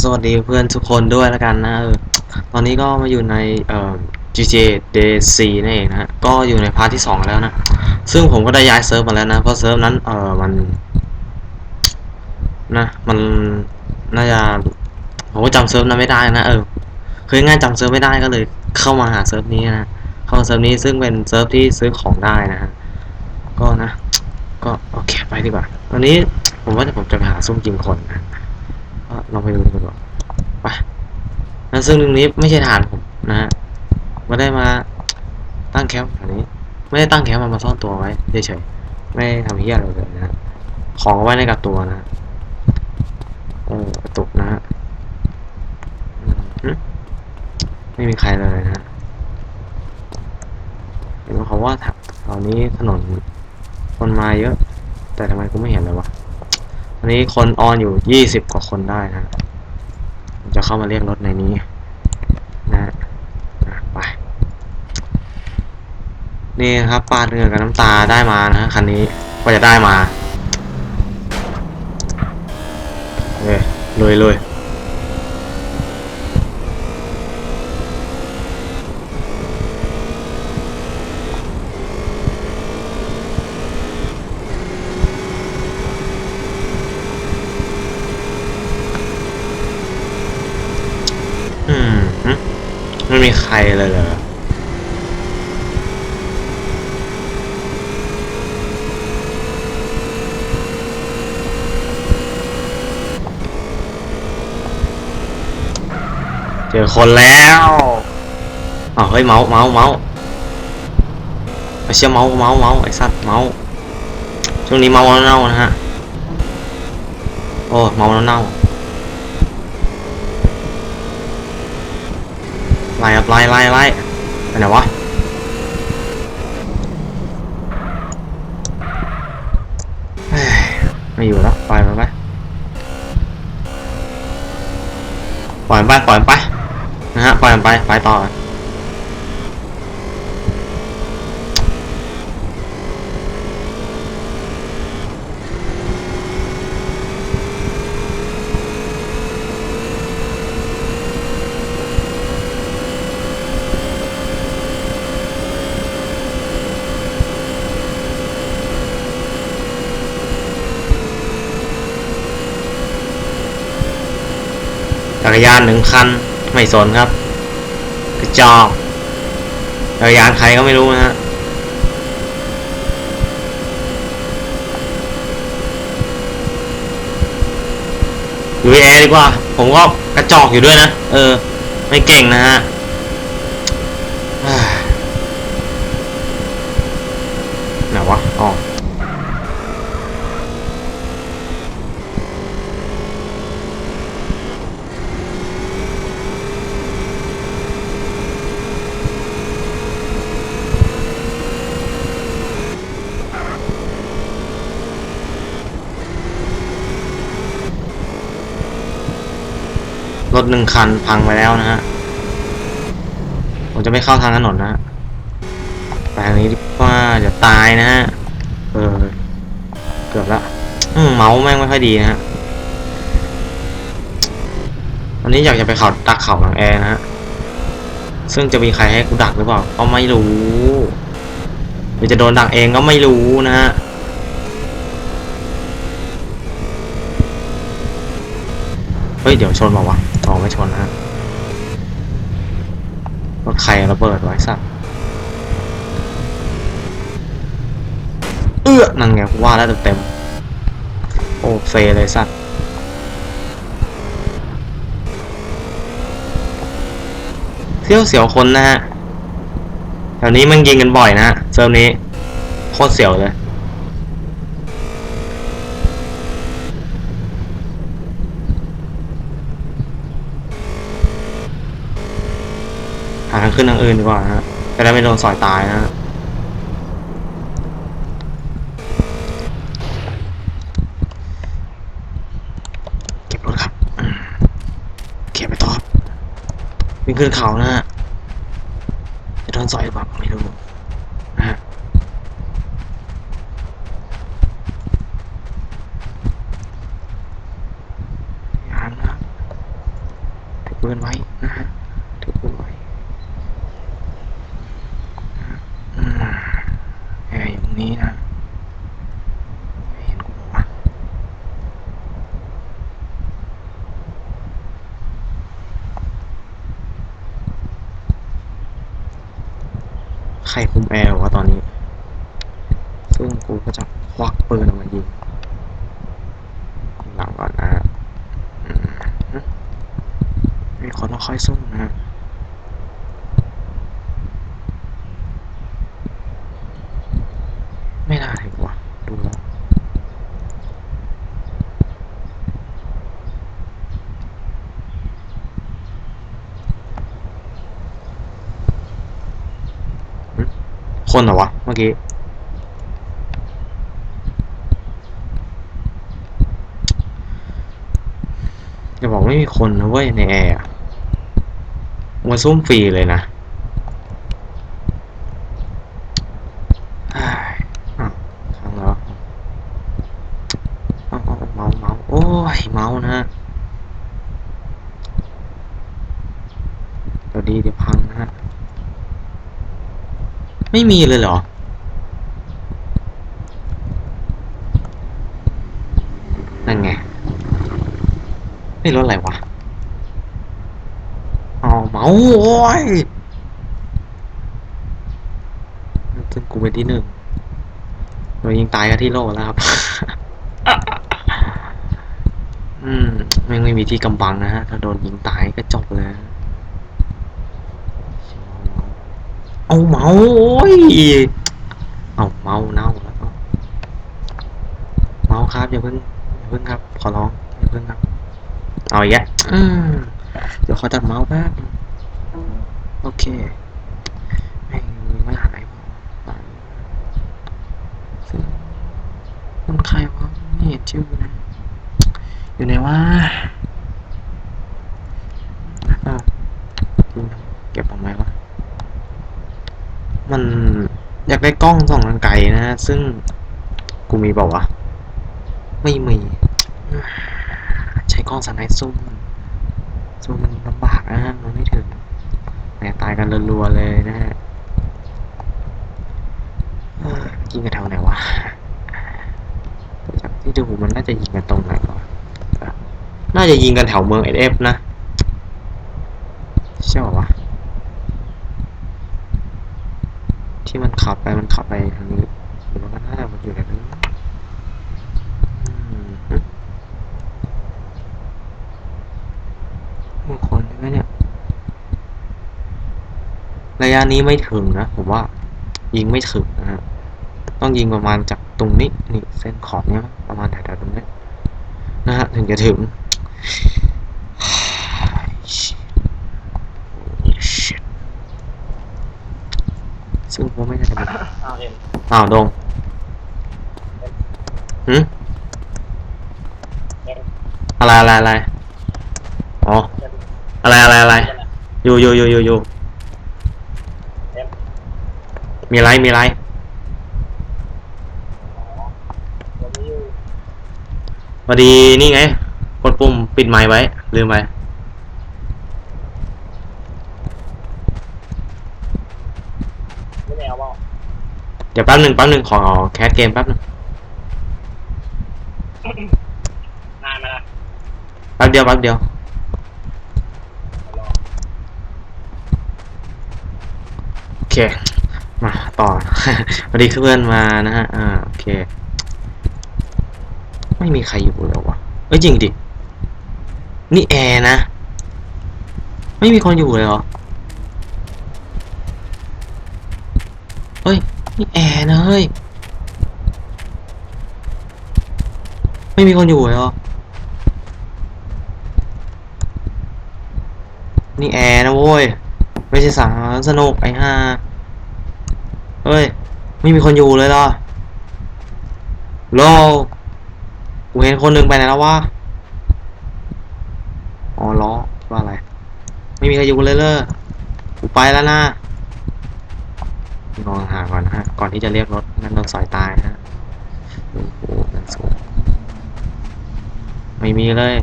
สวัสดีเพื่อนทุกคนด้วยแล้วกันนะเออตอนนี้ก็มาอยู่ในเอ่อ GTA Day 4นั่นเองนะฮะก็อยู่ในพาร์ทที่ 2 แล้วนะ ซึ่งผมก็ได้ย้ายเซิร์ฟมาแล้วนะ เพราะเซิร์ฟนั้นเออมันนะมันน่าจะผมก็จำเซิร์ฟนั้นไม่ได้นะเออคือง่ายจำเซิร์ฟไม่ได้ก็เลยเข้ามาหาเซิร์ฟนี้นะเข้ามาเซิร์ฟนี้ซึ่งเป็นเซิร์ฟที่ซื้อของได้นะฮะก็นะ ก็โอเคไปดีกว่าตอนนี้ผมว่าผมจะไปหาซุ่มยิงคนนะ ลองไปดูกันก่อนไปนะซึ่งตรงนี้ไม่ใช่ฐานผมนะฮะม่ได้มาตั้งแคมป์อันนี้ ไม่ได้ตั้งแคมป์มามาซ่อนตัวไว้เฉยๆไม่ทำเหี้ยอะไรเลยนะของเอาไว้ในกับตัวนะฮะเออกระตุกนะฮะฮึไม่มีใครเลยนะฮะเห็นเขาว่าแถวนี้ถนนคนมาเยอะ แต่ทำไมกูไม่เห็นเลยวะ อันนี้คนออนอยู่ยี่สิบกว่าคนได้นะจะเข้ามาเรียกรถในนี้นะนะไปนี่ครับปาเรือกับน้ำตาได้มานะคันนี้ก็จะได้มาเอ้ยเลยเลย อืมไม่มีใครเลยเหรอเจอคนแล้วอ้าเฮ้ยเมาส์เมาส์เมาส์ไอเชี่ยเมาส์เมาส์เมาส์ไอสัตว์เมาส์ช่วงนี้เมาส์เน่าๆนะฮะ โอ้ เมาส์เน่า ไล่ครับไล่ไล่ไล่ไปไหนวะเฮ้ยไม่อยู่แล้วปล่อยมันไปปล่อยมันไปปล่อยมันไปนะฮะปล่อยมันไปไปต่อ กรยานหนึ่งคัน ไม่สนครับ กระจอกจักรยานใครก็ไม่รู้นะฮะอยู่แอร์ดีกว่า ผมก็กระจอกอยู่ด้วยนะ เออ ไม่เก่งนะฮะเฮ้ยไหนวะอ๋อ ร ถหนึ่งคันพังไปแล้วนะฮะ ผมจะไม่เข้าทางถนนนะฮะไปทางนี้ดีกว่าเดี๋ยวตายนะฮะ เออ เกือบละเมาส์แม่งไม่ค่อยดีนะฮะวันนี้อยากจะไปเขาดักเขาหลังแอร์นะฮะ ซึ่งจะมีใครให้กูดักหรือเปล่า ก็ไม่รู้หรือจะโดนดักเองก็ไม่รู้นะฮะ เฮ้ย เดี๋ยวชนเปล่าวะอ๋อไม่ชนนะรถใครระเบิดไว้สัตว์เอื้อนั่นไงว่าแล้วเต็มๆโอเฟเลยสัตว์เที่ยวเสียวคนนะฮะแถวนี้มันยิงกันบ่อยนะฮะเซิร์ฟนี้โคตรเสียวเลย หาทาง ขึ้นทางอื่นดีกว่านะฮะจะได้ไม่โดนสอยตายนะฮะเก็บรถครับเก็บไปต่อครับวิ่งขึ้นเขานะฮะจะโดนสอยหรือเปล่าไม่รู้นะฮะยังนะครับ ปืนไว้นะฮะถือปืนไว้นะฮะอืมแอร์อยู่ตรง นี้นะไม่เห็นกูบอกว่าใครคุมแอร์วะตอนนี้ ซึ่งกูก็จะควักปืนออกมายิงหลังก่อนนะฮะอืมมีคนมาค่อยสู้นะฮะ ไม่น่าถึงว่ะดูแล้วคนเหรอวะ เมื่อกี้จะบอกไม่มีคนนะเว้ยในแอร์มาซุ่มฟรีเลยนะเฮ้ยอ้าวค้างแล้วเอาเอาเอาเมาส์เมาส์โอ้ ยเมาส์นะฮะเดี๋ยวดีเดี๋ยวพังนะฮะ ไม่มีเลยเหรอ นั่นไงไม่รถอะไรวะเอ๋อเมาส์โอ้ยจนกูเป็นที่หนึ่งโดยยิงตายกันที่โลกแล้วครับ อืมไม่ไม่มีที่กำบังนะฮะ ถ้าโดนยิงตายก็จบเลย เอาเมาโอ้ย เอาเมาเน่าแล้วเมาครับอย่าเพิ่งอย่าเพิ่งครับ ขอร้องอย่าเพิ่งครับ เอาอีกแล้วอืมเดี๋ยวขอจัดเมาส์แป๊บนึงโอเคไม่ไม่หายไปซึ่งมันใครวะไม่เห็นชื่อนะ อยู่ไหนวะอ้าวเก็บออกไหมวะ มันอยากได้กล้องส่องทางไกลนะฮะซึ่งกูมีเปล่าวะ ไม่มี ใช้กล้องสไนป์ซูมซูมมันลำบากนะฮะมันไม่ถึงแหมตายกันรัวๆเลยนะฮะเอ้ยยิงกันแถวไหนวะจากที่ดูมันน่าจะยิงกันตรงไหนวะ น่าจะยิงกันแถวเมืองเอฟนะ ใช่ป่าวะ ที่มันขับไปมันขับไปทางนี้หรือว่ามันน่าจะมันอยู่แถวนี้อืมมึงคนใช่ไหมเนี่ย ระยะนี้ไม่ถึงนะ ผมว่า ยิงไม่ถึงนะฮะต้องยิงประมาณจากตรงนี้ นี่เส้นขอบเนี้ยประมาณแถวๆตรงนี้นะฮะ ถึงจะถึง ซึ่งผมไม่น่าจะเป็นเอาเอ็มอ้าวโดงหืมอะไรอะไรอะไรอ๋ออะไรอะไรอะไรอยู่อยู่อยู่อยู่อยู่มีไรมีไรผมไม่อยู่พอดีนี่ไง กดปุ่มปิดไมค์ไว้ ลืมไปไม่แนวว่าเดี๋ยวแป๊บหนึ่งแป๊บหนึ่งขอแคสเกมแป๊บหนึ่งนานไหมล่ะแป๊บเดียวแป๊บเดียวรอโอเค มาต่อพอดีเพื่อนมานะฮะ อ่า โอเค ไม่มีใครอยู่แล้ววะเอ้ยจริงดิ นี่แอร์นะ ไม่มีคนอยู่เลยเหรอ เฮ้ย นี่แอร์นะเฮ้ย ไม่มีคนอยู่เลยเหรอ นี่แอร์นะโว้ย ไม่ใช่สังสนุกไอ้ห่าเฮ้ย ไม่มีคนอยู่เลยเหรอโลกูเห็นคนหนึ่งไปไหนแล้ววะ อ๋อล้อว่าอะไร ไม่มีใครอยู่เลยเลยกูไปแล้วนะนอนห่างก่อนนะฮะ ก่อนที่จะเรียกรถงั้นโดนสอยตายนะฮะโอ้โหนั่นสูงไม่มีเลย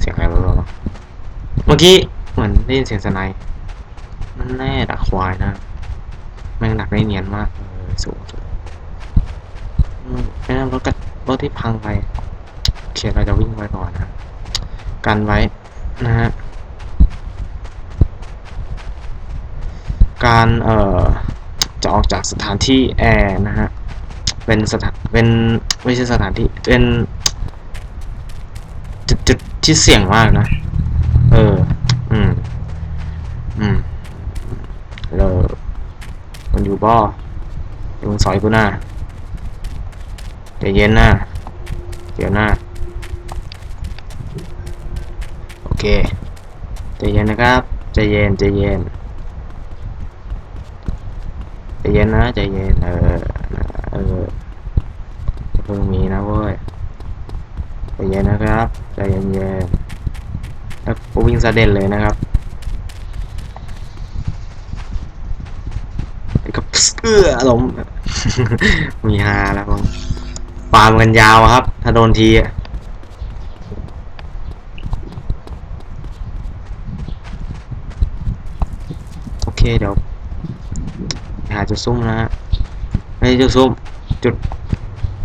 เสียงอะไรบ้างเมื่อกี้เหมือนได้ยินเสียงสไนด์นั่นแน่ดักควายนะแม่งดักได้เนียนมากเลยสูงสุดอืมแค่รถกับรถที่พังไป เคเราจะวิ่งไวก่อนนะกันไว้นะฮะการเอ่อจะออกจากสถานที่แอร์นะฮะเป็นสถานเป็นไม่ใช่สถานที่เป็นจุดจุดที่เสี่ยงมากนะ เออ อืม อืมเรามันอยู่บ่อยู่บนซอยกูหน้าใจเย็นหนะเดี๋ยวหน้า โอ เคใจเย็นนะครับใจเย็นใจเย็นใจเย็นนะใจเย็นเออเออจะเพิ่งมีนะเว้ยใจเย็นนะครับใจเย็นเย็นแล้วกูวิ่งซะเด่นเลยนะครับแล้วก็เอื้อล้มมีฮาแล้วมั้งปามกันยาวครับ ถ้าโดนทีอะ เคเดี๋ยวหาจุดซุ่มนะฮะไม่ใช่จุดซุ่มจุด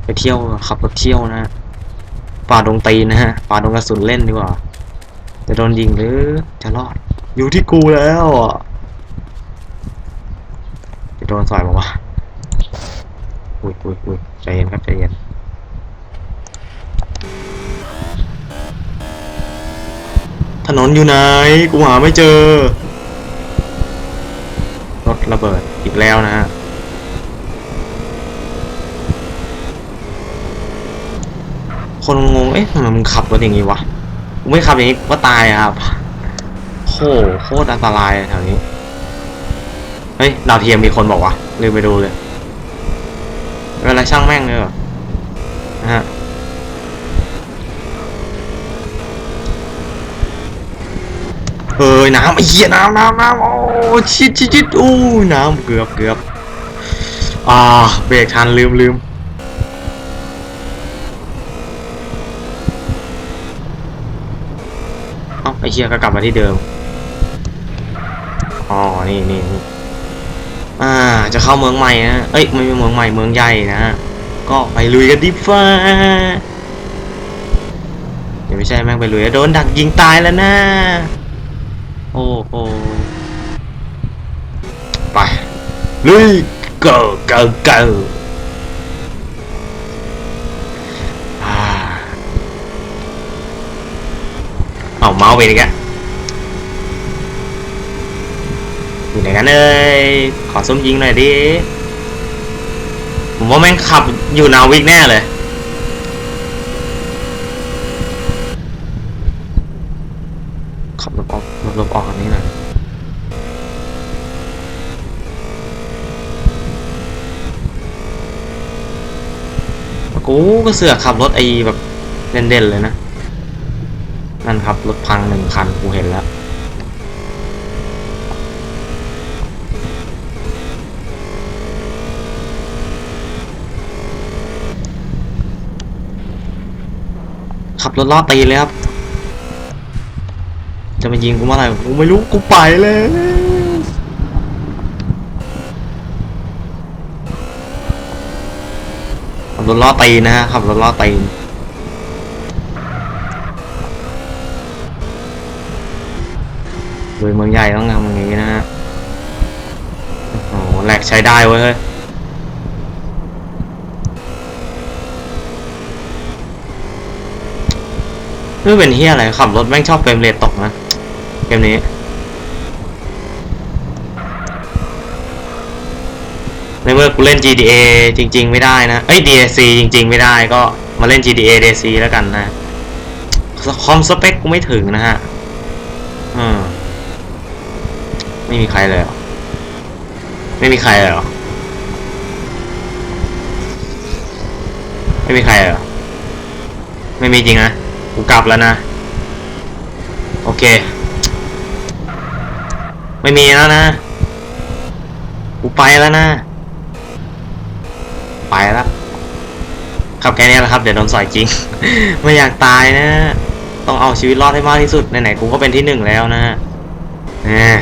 ไปเที่ยวขับรถเที่ยวนะป่าดงตีนนะฮะป่าดงกระสุนเล่นดีกว่าจะโดนยิงหรือจะรอด อยู่ที่กูแล้วจะโดนสอยบอกว่าอุ้ยอุ้ยอุ้ยใจเย็นครับใจเย็นถนนอยู่ไหน กูหาไม่เจอ ระเบิดอีกแล้วนะฮะคนงง เอ๊ะทำไมมึงขับรถอย่างงี้วะกูไม่ขับอย่างนี้ก็ตายครับโหโคตรอันตรายแถวนี้ เฮ้ย ดาวเทียมมีคนบอกว่าลืมไปดูเลยเวลาช่างแม่งเลยเหรอนะฮะ เอ้ยน้ำไอ้เหี้ยน้ำน้ำน้ำโอ้ชิดชิดชิดอู้น้ำเกือบเกือบอ่าเบรกทันลืมลืมเอ้าไอ้เหี้ยก็กลับมาที่เดิมอ๋อนี่นี่นี่อ่าจะเข้าเมืองใหม่นะเอ้ยไม่ใช่เมืองใหม่เมืองใหญ่นะก็ไปลุยกันดิฟ้าเดี๋ยวไม่ใช่แม่งไปลุยโดนดักยิงตายแล้วนะ โอ้โหไปลุย go go go อ่าเอาเมาส์ไปอีกแล้วอยู่ไหนกันเอ้ยขอส้มยิงหน่อยดิ ผมว่าแม่งขับอยู่นาวิกแน่เลยขับรถออก ลบออกอันนี้หน่อยกูก็เสือกขับรถไอแบบเด่นๆเลยนะ นั่นครับรถพังหนึ่งคันกูเห็นแล้วขับรถล้อตีเลยครับ จะมายิงกูเมื่อไหร่กูไม่รู้กูไปเลยขับรถล้อตีนนะฮะขับรถล้อตีนโดยเมืองใหญ่ต้องทำอย่างนี้นะฮะโอ้โหแหลกใช้ได้เว้ยเฮ้ยไม่เป็นเฮียอะไรขับรถแม่งชอบเฟรมเรทตกนะ มนี้ ในเมื่อกูเล่น GTA จริง ๆ ไม่ได้นะ เอ้ย DSC จริง ๆ ไม่ได้ก็มาเล่น GTA DSC แล้วกันนะ คอมสเปคกูไม่ถึงนะฮะ อืม ไม่มีใครเลยเหรอ ไม่มีใครเลยหรอ ไม่มีใครเลยเหรอ ไม่มีจริงนะ กูกลับแล้วนะ โอเค ไม่มีแล้วนะ กูไปแล้วนะ ไปแล้วขับแค่นี้แหละครับ เดี๋ยวโดนสอยจริง ไม่อยากตายนะ ต้องเอาชีวิตรอดให้มากที่สุด ไหนๆ กูก็เป็นที่หนึ่งแล้วนะฮะแหม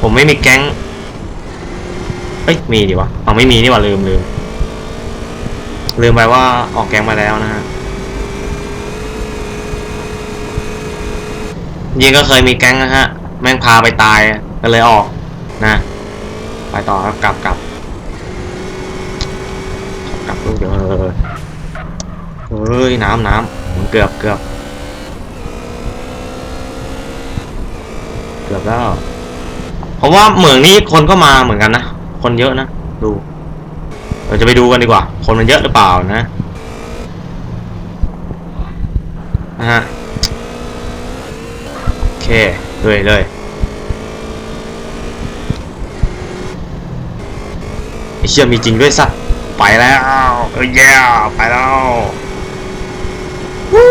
ผมไม่มีแก๊ง เอ้ย มีดิวะเอาไม่มีนี่ว่าลืมลืม ลืมไปว่าออกแก๊งมาแล้วนะฮะยิงก็เคยมีแก๊งนะฮะ แม่งพาไปตาย ก็เลยออกนะไปต่อครับกลับกลับกลับลูกเดี๋ยวเออเฮ้ยน้ำน้ำมันเกือบเกือบเกือบแล้วเพราะว่าเหมืองนี้คนก็มาเหมือนกันนะคนเยอะนะดูเราจะไปดูกันดีกว่า คนมันเยอะหรือเปล่านะนะฮะโอเคเลยเลยไอ เชี่ยมีจริงด้วยสัตว์ไปแล้วเออแย่ไปแล้ววู้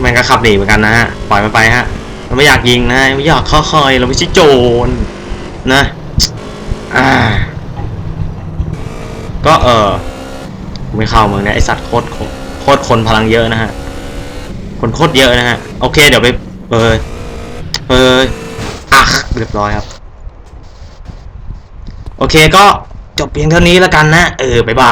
แม่งก็ขับหนีเหมือนกันนะฮะปล่อยมันไปฮะเราไม่อยากยิงนะไม่อยากเข้าคอยเราไม่ใช่โจรนะอ่าก็เออไม่เข้าเมืองเนี่ยไอสัตว์โคตรโคตรโคตรคนพลังเยอะนะฮะคนโคตรเยอะนะฮะโอเคเดี๋ยวไปเออเอออะเรียบร้อยครับ โอเคก็ จบเพียงเท่านี้แล้วกันนะ เออ บ๊ายบาย